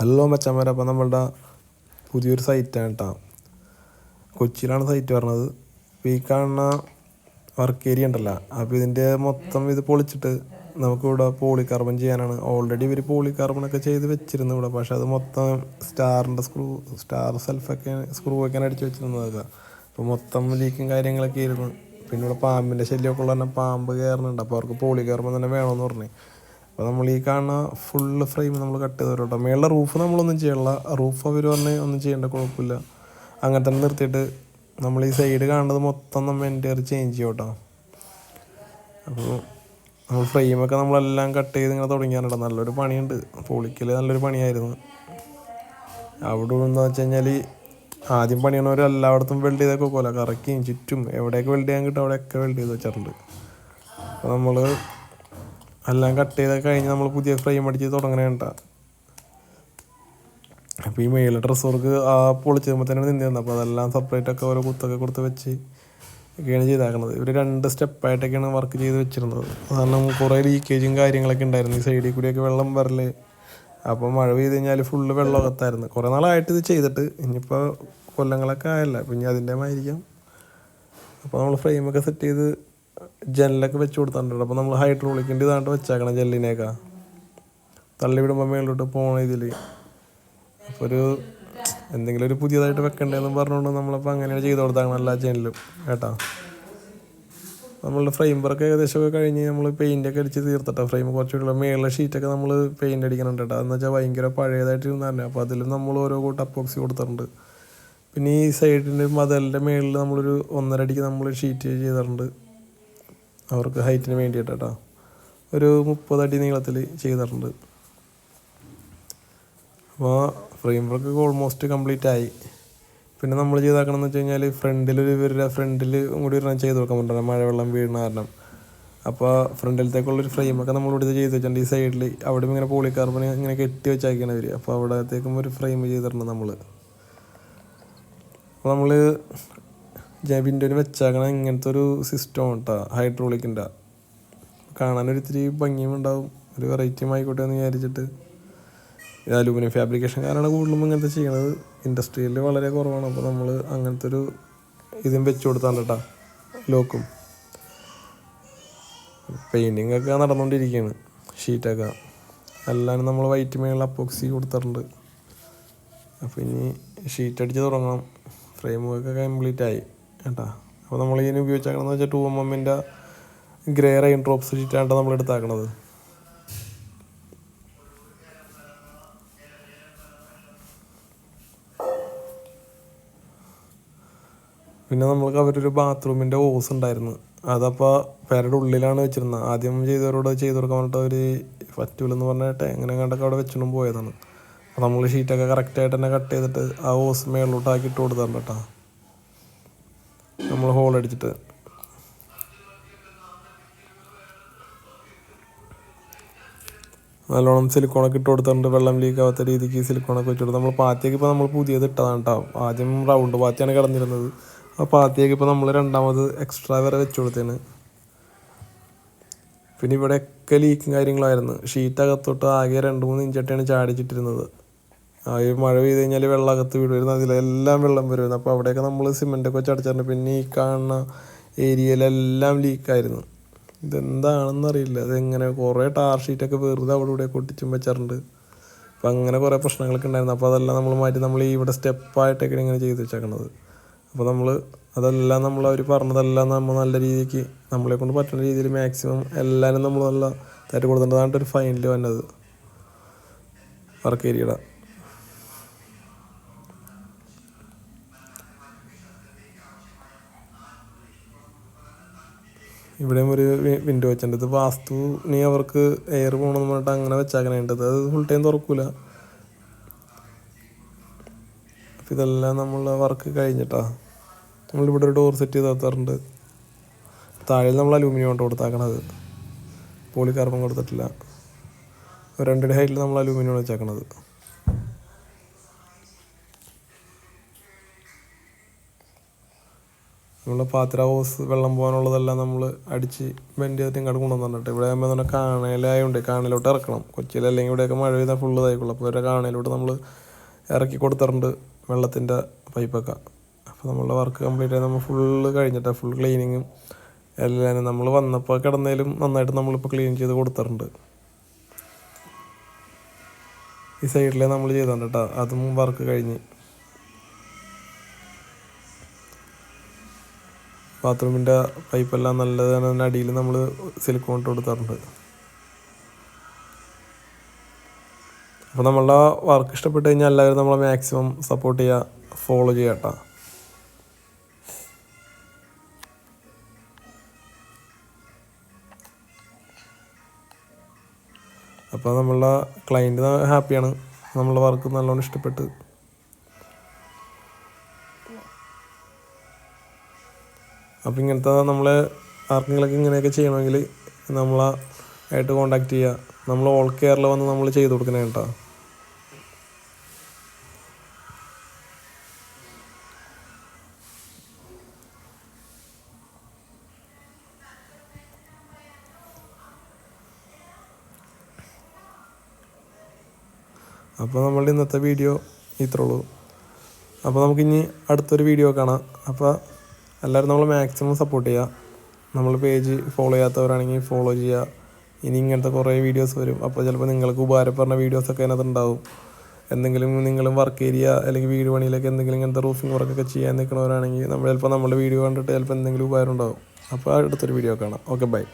Hello മച്ചന്മാരെ അപ്പം നമ്മളുടെ പുതിയൊരു സൈറ്റാണ് കേട്ടോ കൊച്ചിയിലാണ് സൈറ്റ് പറഞ്ഞത് അപ്പോൾ ഈ കാണുന്ന വർക്ക് ഏരിയ ഉണ്ടല്ലോ അപ്പോൾ ഇതിന്റെ മൊത്തം ഇത് പൊളിച്ചിട്ട് നമുക്കിവിടെ പോളി കാർബൺ ചെയ്യാനാണ്. ഓൾറെഡി ഇവർ പോളി കാർബണൊക്കെ ചെയ്ത് വെച്ചിരുന്നു ഇവിടെ പക്ഷേ അത് മൊത്തം സ്റ്റാറിന്റെ സ്ക്രൂ സ്റ്റാർ സെൽഫൊക്കെ സ്ക്രൂ ഒക്കെ അടിച്ച് വെച്ചിരുന്നതൊക്കെ. അപ്പോൾ മൊത്തം ലീക്കും കാര്യങ്ങളൊക്കെ ആയിരുന്നു. പിന്നെ ഇവിടെ പാമ്പിന്റെ ശല്യമൊക്കെ ഉള്ള തന്നെ പാമ്പ് കയറുന്നുണ്ട്. അപ്പോൾ അവർക്ക് പോളി കാർബൺ തന്നെ വേണമെന്ന് പറഞ്ഞു. അപ്പോൾ നമ്മൾ ഈ കാണുന്ന ഫുള്ള് ഫ്രെയിം നമ്മൾ കട്ട് ചെയ്ത് കേട്ടോ മേളിലെ റൂഫ് നമ്മളൊന്നും ചെയ്യണില്ല. റൂഫ് അവർ പറഞ്ഞ് ഒന്നും ചെയ്യേണ്ട കുഴപ്പമില്ല. അങ്ങനെ തന്നെ നിർത്തിയിട്ട് നമ്മൾ ഈ സൈഡ് കാണുന്നത് മൊത്തം നമ്മൾ എന്റെ ചേഞ്ച് ചെയ്യും അപ്പോൾ നമ്മൾ ഫ്രെയിമൊക്കെ നമ്മളെല്ലാം കട്ട് ചെയ്ത് ഇങ്ങനെ തുടങ്ങിയാണ് നല്ലൊരു പണിയുണ്ട്. പൊളിക്കൽ നല്ലൊരു പണിയായിരുന്നു. അവിടെ എന്താ വെച്ച് കഴിഞ്ഞാൽ ആദ്യം പണിയണവർ എല്ലായിടത്തും വെൽഡ് ചെയ്തൊക്കെ പോലെ കറക്കിയും ചുറ്റും എവിടെയൊക്കെ വെൽഡ് ചെയ്യാൻ കിട്ടും അവിടെയൊക്കെ വെൽഡ് ചെയ്ത് വെച്ചിട്ടുണ്ട്. അപ്പോൾ നമ്മൾ എല്ലാം കട്ട് ചെയ്തൊക്കെ കഴിഞ്ഞ് നമ്മൾ പുതിയ ഫ്രെയിം അടിച്ച് തുടങ്ങണേണ്ട അപ്പോൾ ഈ മേളിൽ ഡ്രസ് വർക്ക് ആ പൊളിച്ച് തരുമ്പോൾ തന്നെ. നിന്നിരുന്നത് അപ്പോൾ അതെല്ലാം സെപ്പറേറ്റ് ഒക്കെ ഓരോ കുത്തൊക്കെ കൊടുത്ത് വെച്ച് ഒക്കെയാണ് ചെയ്താക്കുന്നത് ഇവർ രണ്ട് സ്റ്റെപ്പായിട്ടൊക്കെയാണ് വർക്ക് ചെയ്ത് വെച്ചിരുന്നത്. കാരണം കുറേ ലീക്കേജും കാര്യങ്ങളൊക്കെ ഉണ്ടായിരുന്നു. ഈ സൈഡിൽ കൂടിയൊക്കെ വെള്ളം വരൽ. അപ്പോൾ മഴ പെയ്ത് കഴിഞ്ഞാൽ ഫുള്ള് വെള്ളമൊക്കത്തായിരുന്നു കുറേ നാളായിട്ട് ഇത് ചെയ്തിട്ട്. ഇനിയിപ്പോൾ കൊല്ലങ്ങളൊക്കെ ആയല്ല. പിന്നെ ഇനി അതിന്റെ മായിരിക്കാം അപ്പോൾ നമ്മൾ ഫ്രെയിമൊക്കെ സെറ്റ് ചെയ്ത് ജനലൊക്കെ വെച്ച് കൊടുത്തിട്ടുണ്ട്. അപ്പോൾ നമ്മൾ ഹൈഡ്രോളിക്കിന്റെ ഇതാണ്ട് വെച്ചേക്കണം ജെല്ലിനെയൊക്കെ. തള്ളി വിടുമ്പോൾ മേളിലോട്ട് പോകണ ഇതിൽ അപ്പോൾ ഒരു എന്തെങ്കിലും ഒരു പുതിയതായിട്ട് വെക്കണ്ടേന്ന് പറഞ്ഞുകൊണ്ട് നമ്മളപ്പോൾ അങ്ങനെയാണ് ചെയ്ത് കൊടുത്താക്കണം എല്ലാ ജനലും. കേട്ടോ? നമ്മളുടെ ഫ്രെയിം വർക്ക് ഏകദേശമൊക്കെ കഴിഞ്ഞ് നമ്മൾ പെയിന്റൊക്കെ അടിച്ച് തീർത്തട്ടോ. ഫ്രെയിം കുറച്ചുകൂടി മേളിലെ ഷീറ്റൊക്കെ നമ്മൾ പെയിന്റ് അടിക്കണുണ്ട് കേട്ടോ. എന്ന് വെച്ചാൽ ഭയങ്കര പഴയതായിട്ട് ഇരുന്നായിരുന്നു അപ്പോൾ അതിലും നമ്മൾ ഓരോ കൂട്ടം അപ്പോക്സി കൊടുത്തിട്ടുണ്ട്. പിന്നെ ഈ സൈഡിന്റെ മതലിന്റെ മേളിൽ നമ്മളൊരു ഒന്നര അടിക്ക് നമ്മൾ ഷീറ്റ് ചെയ്തിട്ടുണ്ട്. അവർക്ക് ഹൈറ്റിന് വേണ്ടിയിട്ട് കേട്ടോ ഒരു മുപ്പതടി നീളത്തിൽ ചെയ്തിട്ടുണ്ട്. അപ്പോൾ ഫ്രെയിം വർക്ക് ഓൾമോസ്റ്റ് കംപ്ലീറ്റ് ആയി. പിന്നെ നമ്മൾ ചെയ്താക്കണമെന്ന് വെച്ച് കഴിഞ്ഞാൽ ഫ്രണ്ടിൽ ഒരു ഇവരുടെ ഫ്രണ്ടിൽ കൂടി ഒരെണ്ണം ചെയ്ത് കൊടുക്കാൻ പറ്റില്ല മഴവെള്ളം വീഴുന്ന കാരണം. അപ്പോൾ ഫ്രണ്ടിലത്തേക്കുള്ളൊരു ഫ്രെയിമൊക്കെ നമ്മളിവിടെ ഇവിടുത്തെ ചെയ്ത് വെച്ചിട്ടുണ്ട്. ഈ സൈഡിൽ അവിടെ ഇങ്ങനെ പോളി കാർബൺ ഇങ്ങനെ കെട്ടി വെച്ചാക്കിയാണ് ഇവർ അപ്പോൾ അവിടത്തേക്കും ഒരു ഫ്രെയിം ചെയ്തിട്ടുണ്ട് നമ്മൾ. അപ്പോൾ നമ്മൾ വിൻഡോയിൽ വെച്ചാക്കണ ഇങ്ങനത്തെ ഒരു സിസ്റ്റം കേട്ടോ ഹൈഡ്രോളിക്കിന്റെ കാണാനൊരു ഇത്തിരി ഭംഗിയും ഉണ്ടാവും. ഒരു വെറൈറ്റിയും ആയിക്കോട്ടെ എന്ന് വിചാരിച്ചിട്ട്. ഇത് അലൂമിനിയം ഫാബ്രിക്കേഷൻ കാരണം കൂടുതലും ഇങ്ങനത്തെ ചെയ്യണത്. ഇൻഡസ്ട്രിയിൽ വളരെ കുറവാണ്. അപ്പോൾ നമ്മൾ അങ്ങനത്തെ ഒരു ഇതും വെച്ച് കൊടുത്താണ് കേട്ടോ ലോക്കും പെയിന്റിങ് ഒക്കെ നടന്നുകൊണ്ടിരിക്കുകയാണ് ഷീറ്റൊക്കെ എല്ലാം നമ്മൾ വൈറ്റ് മേളിൽ അപ്പോക്സി കൊടുത്തിട്ടുണ്ട്. അപ്പോൾ ഇനി ഷീറ്റ് അടിച്ച് തുടങ്ങണം. ഫ്രെയിം ഒക്കെ കംപ്ലീറ്റ് ആയി. കേട്ടാ അപ്പോൾ നമ്മൾ ഇതിന് ഉപയോഗിച്ചേക്കണമെന്ന് വെച്ചാൽ ടു എം എമ്മിന്റെ ഗ്രേ റൈൻ ഡ്രോപ്സ് ഷീറ്റാണ് നമ്മൾ എടുത്താക്കണത്. പിന്നെ നമ്മൾക്ക് അവരൊരു ബാത്റൂമിന്റെ ഓസ് ഉണ്ടായിരുന്നു. അതപ്പോൾ പേരുടെ ഉള്ളിലാണ് വെച്ചിരുന്നത് ആദ്യം ചെയ്തവരോട് ചെയ്ത് കൊടുക്കാൻ പറഞ്ഞിട്ട് അവർ പറ്റൂലെന്ന് പറഞ്ഞിട്ട് എങ്ങനെ കണ്ടൊക്കെ അവിടെ വെച്ചിട്ടും പോയതാണ്. അപ്പോൾ നമ്മൾ ഷീറ്റൊക്കെ കറക്റ്റായിട്ട് തന്നെ കട്ട് ചെയ്തിട്ട് ആ ഓസ് മേളിലോട്ടാക്കി ഇട്ട് കൊടുത്തിട്ടുണ്ട് കേട്ടോ. നമ്മൾ ഹോൾ അടിച്ചിട്ട്. നല്ലോണം സിലിക്കോണൊക്കെ ഇട്ട് കൊടുത്തിട്ടുണ്ട്. വെള്ളം ലീക്ക് ആവാത്ത രീതിക്ക് സിലിക്കോണൊക്കെ വെച്ച് കൊടുത്തു. നമ്മൾ പാത്തിയൊക്കെ ഇപ്പോൾ നമ്മൾ പുതിയത് ഇട്ടതാണ് കേട്ടോ ആദ്യം റൗണ്ട് പാത്തിയാണ് കിടന്നിരുന്നത്. ആ പാത്തിയൊക്കെ ഇപ്പോൾ നമ്മൾ രണ്ടാമത് എക്സ്ട്രാ വരെ വെച്ച് കൊടുത്തേന്. പിന്നെ ഇവിടെയൊക്കെ ലീക്കും കാര്യങ്ങളായിരുന്നു ഷീറ്റ് അകത്തോട്ട് ആകെ രണ്ട് മൂന്ന് ഇഞ്ചട്ടിയാണ് ചാടിച്ചിട്ടിരുന്നത്. ഈ മഴ പെയ്ത് കഴിഞ്ഞാൽ വെള്ളം അകത്ത് വീടുമായിരുന്നു അതിലെല്ലാം വെള്ളം വരുമായിരുന്നു അപ്പോൾ അവിടെയൊക്കെ നമ്മൾ സിമെന്റൊക്കെ വെച്ച് അടച്ചിട്ടുണ്ട് പിന്നെ ഈ കാണുന്ന ഏരിയയിലെല്ലാം ലീക്കായിരുന്നു ഇതെന്താണെന്ന് അറിയില്ല. അതെങ്ങനെ കുറേ ടാർ ഷീറ്റൊക്കെ വെറുതെ അവിടെ ഇവിടെ കൊട്ടിച്ചും വെച്ചിട്ടുണ്ട് അപ്പം അങ്ങനെ കുറേ പ്രശ്നങ്ങളൊക്കെ ഉണ്ടായിരുന്നു. അപ്പോൾ അതെല്ലാം നമ്മൾ മാറ്റി നമ്മൾ ഇവിടെ സ്റ്റെപ്പായിട്ടൊക്കെ ഇങ്ങനെ ചെയ്ത് വെച്ചേക്കണത്. അപ്പോൾ നമ്മൾ അതെല്ലാം നമ്മൾ അവർ പറഞ്ഞതെല്ലാം നമ്മൾ നല്ല രീതിക്ക് നമ്മളെ കൊണ്ട് പറ്റുന്ന രീതിയിൽ മാക്സിമം എല്ലാവരും നമ്മൾ നല്ല തരം കൊടുത്തിട്ടുണ്ട് ഒരു ഫൈനൽ വന്നത്. വർക്ക് ഏരിയയുടെ. ഇവിടെയും ഒരു വിൻഡോ വെച്ചിട്ടുണ്ട്. ഇത് വാസ്തു നീ അവർക്ക് എയർ പോകണമെന്ന് പറഞ്ഞിട്ട് അങ്ങനെ വെച്ചാക്കണേണ്ടത് അത് ഫുൾ ടൈം തുറക്കൂല. അപ്പം ഇതെല്ലാം നമ്മൾ വർക്ക് കഴിഞ്ഞിട്ടാ. നമ്മളിവിടെ ഒരു ഡോർ സെറ്റ് ചെയ്ത് നടത്താറുണ്ട് താഴെ നമ്മൾ അലൂമിനിയം കൊണ്ട് കൊടുത്താക്കണത്. പോളി കാർബൺ കൊടുത്തിട്ടില്ല രണ്ടടി ഹൈറ്റിൽ നമ്മൾ അലൂമിനിയം വെച്ചേക്കണത്. നമ്മൾ പാത്ര ഹോസ് വെള്ളം പോകാനുള്ളതെല്ലാം നമ്മൾ അടിച്ച് ബെൻഡ് ചെയ്തിട്ട് ഇങ്ങോട്ട് കൊണ്ടുവന്നിട്ട് ഇവിടെ ആകുമ്പോൾ തന്നെ കാണലായതുകൊണ്ട് കാണലോട്ട് ഇറക്കണം. കൊച്ചിയിൽ അല്ലെങ്കിൽ ഇവിടെയൊക്കെ മഴ പെയ്താൽ ഫുള്ള് ഇതായിക്കുള്ളൂ അപ്പോൾ ഇവരുടെ കാണലോട്ട് നമ്മൾ ഇറക്കി കൊടുത്തിട്ടുണ്ട് വെള്ളത്തിന്റെ പൈപ്പൊക്കെ അപ്പോൾ നമ്മളുടെ വർക്ക് കംപ്ലീറ്റ് ആയി. നമ്മൾ ഫുള്ള് കഴിഞ്ഞിട്ട് ഫുൾ ക്ലീനിങ്ങും എല്ലാം. നമ്മൾ വന്നപ്പോൾ കിടന്നതിലും നന്നായിട്ട് നമ്മളിപ്പോൾ ക്ലീൻ ചെയ്ത് കൊടുത്തിട്ടുണ്ട്. ഈ സൈഡിലേ നമ്മൾ ചെയ്തിട്ടുണ്ട് കേട്ടോ അതും വർക്ക് കഴിഞ്ഞ്. ബാത്റൂമിന്റെ പൈപ്പെല്ലാം നല്ലതാണ്. അടിയിൽ നമ്മൾ സിലിക്കോൺ ഇട്ട് കൊടുത്തിട്ടുണ്ട് അപ്പോൾ നമ്മളുടെ വർക്ക് ഇഷ്ടപ്പെട്ട് കഴിഞ്ഞാൽ എല്ലാവരും നമ്മളെ മാക്സിമം സപ്പോർട്ട് ചെയ്യുക ഫോളോ ചെയ്യുക കേട്ടോ. അപ്പോൾ നമ്മളുടെ ക്ലയന്റ് ഹാപ്പിയാണ് നമ്മളുടെ വർക്ക് നല്ലോണം ഇഷ്ടപ്പെട്ട്. അപ്പോൾ ഇങ്ങനത്തെ നമ്മൾ ആർക്കെങ്കിലൊക്കെ ഇങ്ങനെയൊക്കെ ചെയ്യണമെങ്കിൽ നമ്മളെ ആയിട്ട് കോണ്ടാക്ട് ചെയ്യുക. നമ്മൾ ഓൾ കെയറിൽ വന്ന് നമ്മൾ ചെയ്ത് കൊടുക്കണേ കേട്ടോ. അപ്പോൾ നമ്മളുടെ ഇന്നത്തെ വീഡിയോ ഇത്രയുള്ളൂ അപ്പോൾ നമുക്കിനി അടുത്തൊരു വീഡിയോ കാണാം. അപ്പോൾ എല്ലാവരും നമ്മൾ മാക്സിമം സപ്പോർട്ട് ചെയ്യുക. നമ്മൾ പേജ് ഫോളോ ചെയ്യാത്തവരാണെങ്കിൽ ഫോളോ ചെയ്യുക. ഇനി ഇങ്ങനത്തെ കുറേ വീഡിയോസ് വരും. അപ്പോൾ ചിലപ്പോൾ നിങ്ങൾക്ക് ഉപകാരപ്പെടുന്ന വീഡിയോസൊക്കെ അതിനകത്ത് ഉണ്ടാവും. എന്തെങ്കിലും നിങ്ങളും വർക്ക് ഏരിയ അല്ലെങ്കിൽ വീട് പണിയിലൊക്കെ എന്തെങ്കിലും ഇങ്ങനത്തെ റൂഫിംഗ് വർക്കൊക്കെ ചെയ്യാൻ നിൽക്കുന്നവരാണെങ്കിൽ നമ്മൾ ചിലപ്പോൾ നമ്മുടെ വീഡിയോ കണ്ടിട്ട് ചിലപ്പോൾ എന്തെങ്കിലും ഉപകാരം ഉണ്ടാവും. അപ്പോൾ അടുത്തൊരു വീഡിയോ കാണാം. Okay bye